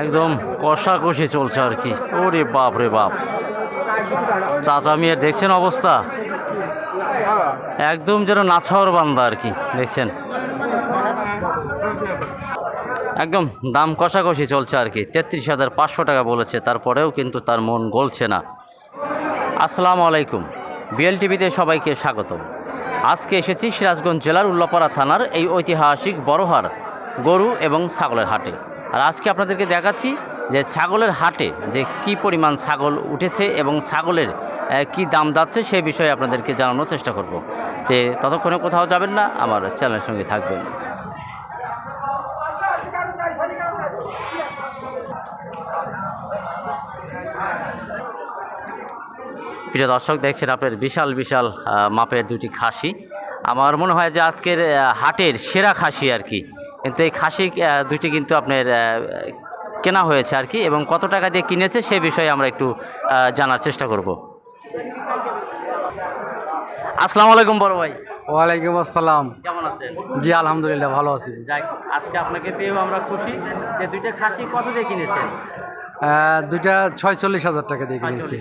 একদম কষাকষি চলছে আর কি। ওরে বাপ রে বাপ। চাচা মিয়ার দেখছেন অবস্থা? একদম যেন নাছাওয়ার বান্দা আর কি, দেখছেন? একদম দাম কষাকষি চলছে আর কি। তেত্রিশ হাজার পাঁচশো টাকা বলেছে, তারপরেও কিন্তু তার মন গলছে না। আসসালামু আলাইকুম। বিএল টিভিতে সবাইকে স্বাগতম। আজকে এসেছি সিরাজগঞ্জ জেলার উল্লাপাড়া থানার এই ঐতিহাসিক বড়হার গরু এবং ছাগলের হাটে। আর আজকে আপনাদেরকে দেখাচ্ছি যে ছাগলের হাটে যে কি পরিমাণ ছাগল উঠেছে এবং ছাগলের কি দাম যাচ্ছে সেই বিষয়ে আপনাদেরকে জানানোর চেষ্টা করব। তে ততক্ষণে কোথাও যাবেন না, আমার চ্যানেলের সঙ্গে থাকবেন। প্রিয় দর্শক, দেখছেন আপনার বিশাল বিশাল মাপের দুটি খাসি। আমার মনে হয় যে আজকের হাটের সেরা খাসি আর কি। কিন্তু এই খাসি দুটি কিন্তু আপনার কেনা হয়েছে আর কি এবং কত টাকা দিয়ে কিনেছে সে বিষয়ে আমরা একটু জানার চেষ্টা করব। আসসালামু আলাইকুম বড় ভাই। ওয়ালাইকুম আসসালাম। কেমন আছেন? জি আলহামদুলিল্লাহ ভালো আছি। যাই আজকে আপনাকে পেয়েও আমরা খুশি যে দুইটা খাসি কত দিয়ে কিনেছেন? দুইটা ছয়চল্লিশ হাজার টাকা দিয়ে কিনেছি।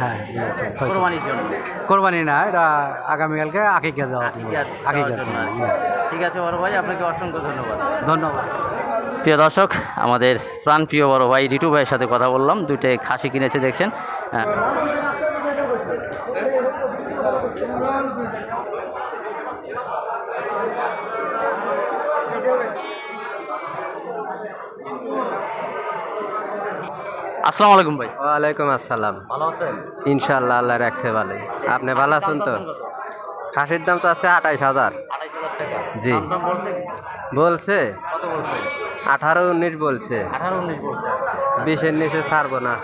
হ্যাঁ কোরবানির জন্য? কোরবানি না এটা আগামীকালকে আকিকা দেওয়া আকিকা কি। ঠিক আছে বড় ভাই আপনাকে অসংখ্য ধন্যবাদ। ধন্যবাদ। প্রিয় দর্শক আমাদের প্রাণপ্রিয় বড় ভাই রিটু ভাইয়ের সাথে কথা বললাম। দুইটাই খাসি কিনেছে দেখছেন। আসসালামু আলাইকুম ভাই। ওয়ালাইকুম আসসালাম। ভালো আছেন? ইনশাল্লাহ আল্লাহ রাখছে ভালো আপনি ভালো আছেন তো? খাসির দাম তো আছে আঠাইশ হাজার। জি। বলছে? কত বলছে? আঠারো উনিশ বলছে। বিশের নিচে ছাড়বো না।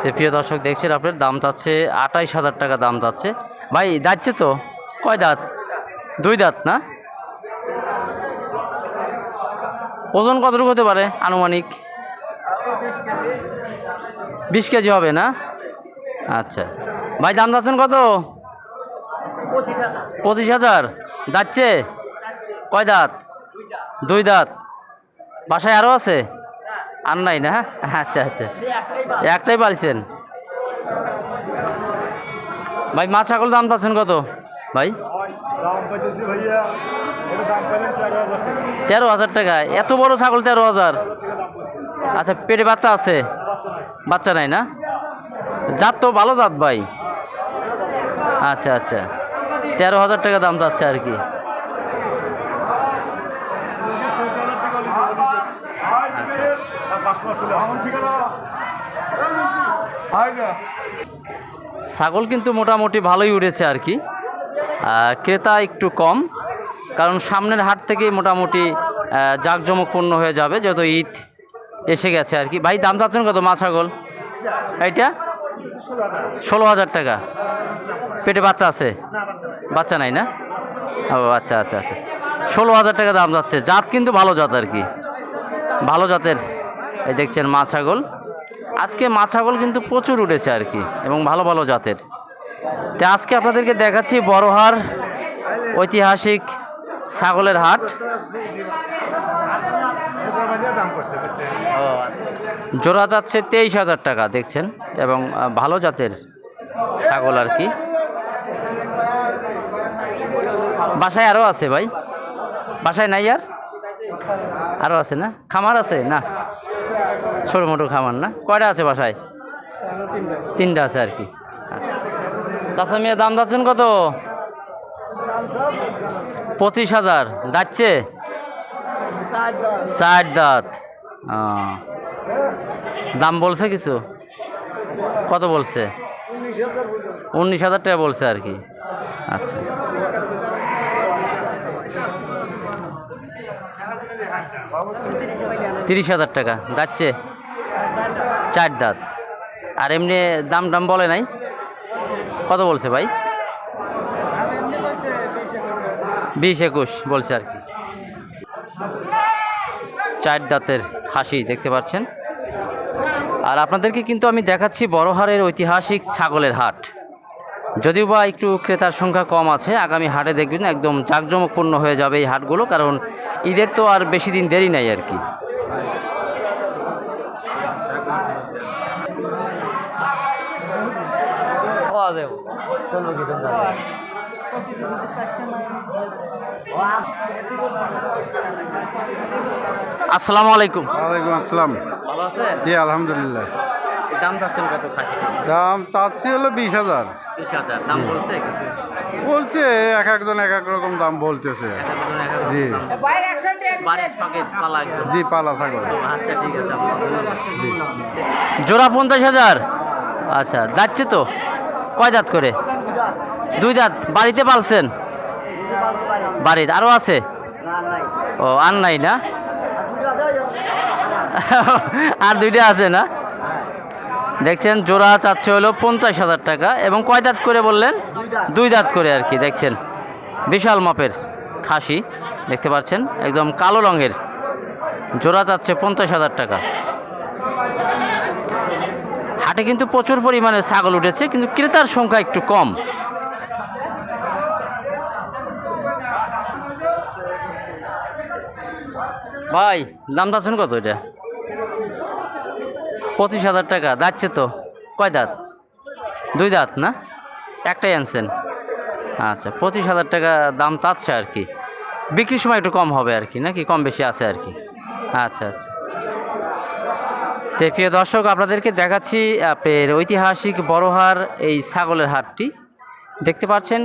তো প্রিয় দর্শক দেখছেন আপনার? দাম চাচ্ছে আঠাইশ হাজার টাকা দাম যাচ্ছে ভাই যাচ্ছে তো? কয় দাঁত? দুই দাঁত না? ওজন কতটুকু হতে পারে আনুমানিক? বিশ কেজি হবে না? আচ্ছা। ভাই, দাম যাচ্ছেন কত? পঁচিশ হাজার। যাচ্ছে? কয় দাঁত? দুই দাঁত। বাসায় আরও আছে? আর নাই না? আচ্ছা আচ্ছা। একটাই পালছেন। ভাই, মাছ ছাগল দাম পাচ্ছেন কত? ভাই? তেরো হাজার টাকা। এত বড় ছাগল তেরো হাজার। আচ্ছা পেটে বাচ্চা আছে? বাচ্চা নাই না? জাত তো ভালো জাত ভাই। আচ্ছা আচ্ছা। তেরো হাজার টাকা দাম যাচ্ছে আর কি। ছাগল কিন্তু মোটামুটি ভালোই উঠেছে আর কি। ক্রেতা একটু কম, কারণ সামনের হাট থেকেই মোটামুটি জাঁকজমকপূর্ণ হয়ে যাবে, যেহেতু ঈদ এসে গেছে আর কি। ভাই, দাম চাচ্ছেন কত? মা ছাগল? এইটা? ষোলো হাজার টাকা। পেটে বাচ্চা আছে? বাচ্চা নাই না? ও আচ্ছা আচ্ছা আচ্ছা। ষোলো হাজার টাকা দাম যাচ্ছে। জাত কিন্তু ভালো জাত আর কি। ভালো জাতের। এই দেখছেন মা ছাগল। আজকে মা ছাগল কিন্তু প্রচুর উঠেছে আর কি, এবং ভালো ভালো জাতের। তো আজকে আপনাদেরকে দেখাচ্ছি বড়হার ঐতিহাসিক ছাগলের হাট। জোড়া যাচ্ছে তেইশ হাজার টাকা, দেখছেন? এবং ভালো জাতের ছাগল আর কি। বাসায় আরও আছে ভাই? বাসায় নাই আর? আরও আছে না? খামার আছে না? ছোটো মোটো খামার না? কয়টা আছে বাসায়? তিনটা আছে আর কি। চাচা মেয়ে, দাম যাচ্ছেন কত? পঁচিশ হাজার। যাচ্ছে? চার দাঁত। দাম বলছে কিছু? কত বলছে? উনিশ হাজার টাকা বলছে আর কি। আচ্ছা। তিরিশ হাজার টাকা। যাচ্ছে? চার দাঁত। আর এমনি দাম দাম বলে নাই? কত বলছে ভাই? বিশ একুশ বলছে আর কি। চার দাঁতের খাসি দেখতে পাচ্ছেন। আর আপনাদেরকে কিন্তু আমি দেখাচ্ছি বড়হারের ঐতিহাসিক ছাগলের হাট। যদিও বা একটু ক্রেতার সংখ্যা কম আছে, আগামী হাটে দেখবেন একদম জাঁকজমকপূর্ণ হয়ে যাবে এই হাটগুলো, কারণ ঈদের তো আর বেশি দিন দেরি নাই আর কি। আসসালামু আলাইকুম। ওয়ালাইকুম আসসালাম। ভালো আছেন? জি আলহামদুলিল্লাহ। দাম চাচ্ছেন কত খাসি দাম চাচ্ছি হলো বিশ হাজার। বিশ হাজার। দাম বলছে বলছে এক একজন এক এক রকম দাম বলতেছে। জি। জি পালা ছাগল। আচ্ছা ঠিক আছে জোড়া পঞ্চাশ হাজার? আচ্ছা যাচ্ছে তো। কয় দাঁত করে? দুই দাঁত, বাড়িতে পালছেন? বাড়িতে আরও আছে? ও, আর নাই না? আর দুইটা আছে না? দেখছেন, জোড়া চাচ্ছে হলো পঞ্চাশ হাজার টাকা এবং কয় দাঁত করে বললেন? দুই দাঁত করে আর কি, দেখছেন। বিশাল মাপের খাসি, দেখতে পাচ্ছেন? একদম কালো রঙের। জোড়া চাচ্ছে পঞ্চাশ হাজার টাকা। হাটে কিন্তু প্রচুর পরিমাণে ছাগল উঠেছে, কিন্তু ক্রেতার সংখ্যা একটু কম। ভাই, দাম চাচ্ছেন কত এটা? পঁচিশ হাজার টাকা, যাচ্ছে তো। কয় দাঁত? দুই দাঁত না? একটাই আনছেন। আচ্ছা পঁচিশ হাজার টাকা দাম চাচ্ছে আর কি। বিক্রির সময় একটু কম হবে আর কি, নাকি কম বেশি আছে আর কি? আচ্ছা আচ্ছা। তো প্রিয় দর্শক, আপনাদেরকে দেখাচ্ছি আপনার ঐতিহাসিক বড়হার এই ছাগলের হাটটি। দেখতে পাচ্ছেন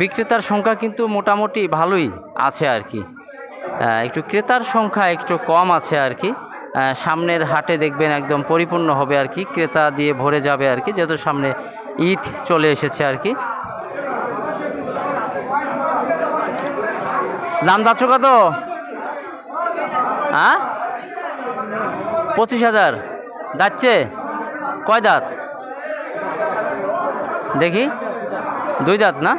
বিক্রেতার সংখ্যা কিন্তু মোটামুটি ভালোই আছে আর কি। একটু ক্রেতার সংখ্যা একটু কম আছে আর কি। সামনের হাটে দেখবেন একদম পরিপূর্ণ হবে আর কি, ক্রেতা দিয়ে ভরে যাবে আর কি, যেহেতু সামনে ঈদ চলে এসেছে আর কি। দাম যাচ্ছ কত? হ্যাঁ পঁচিশ হাজার। যাচ্ছে? কয় দাঁত? দেখি। দুই দাঁত না?